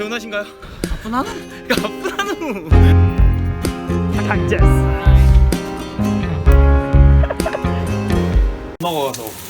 개운하신가요? 나쁜 하나? 나쁜 하나. 당제스. 먹어서.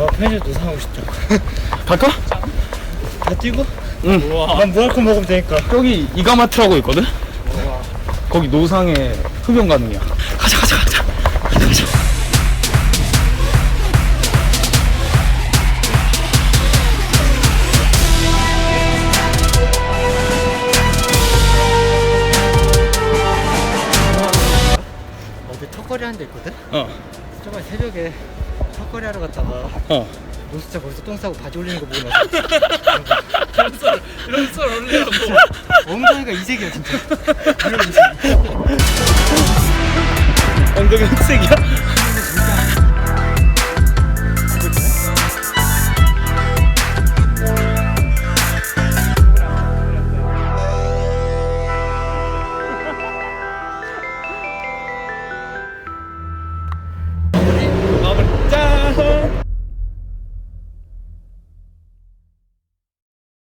와 편의점도 사고 싶다 갈까? 다 뛰고? 응. 난 무알콜 먹으면 되니까 여기 이가마트라고 있거든? 거기 노상에 흡연 가능이야. 가자, 가자, 가자. 가자, 가자. 어디 한데 있거든? 어. 저번 새벽에 턱걸이 하러 갔다가 어. 노숙자 거기서 똥 싸고 바지 올리는 거 보고 나서 이런 썰 이런 썰 올리라고 엉덩이가 이색이야 진짜 엉덩이 흑색이야?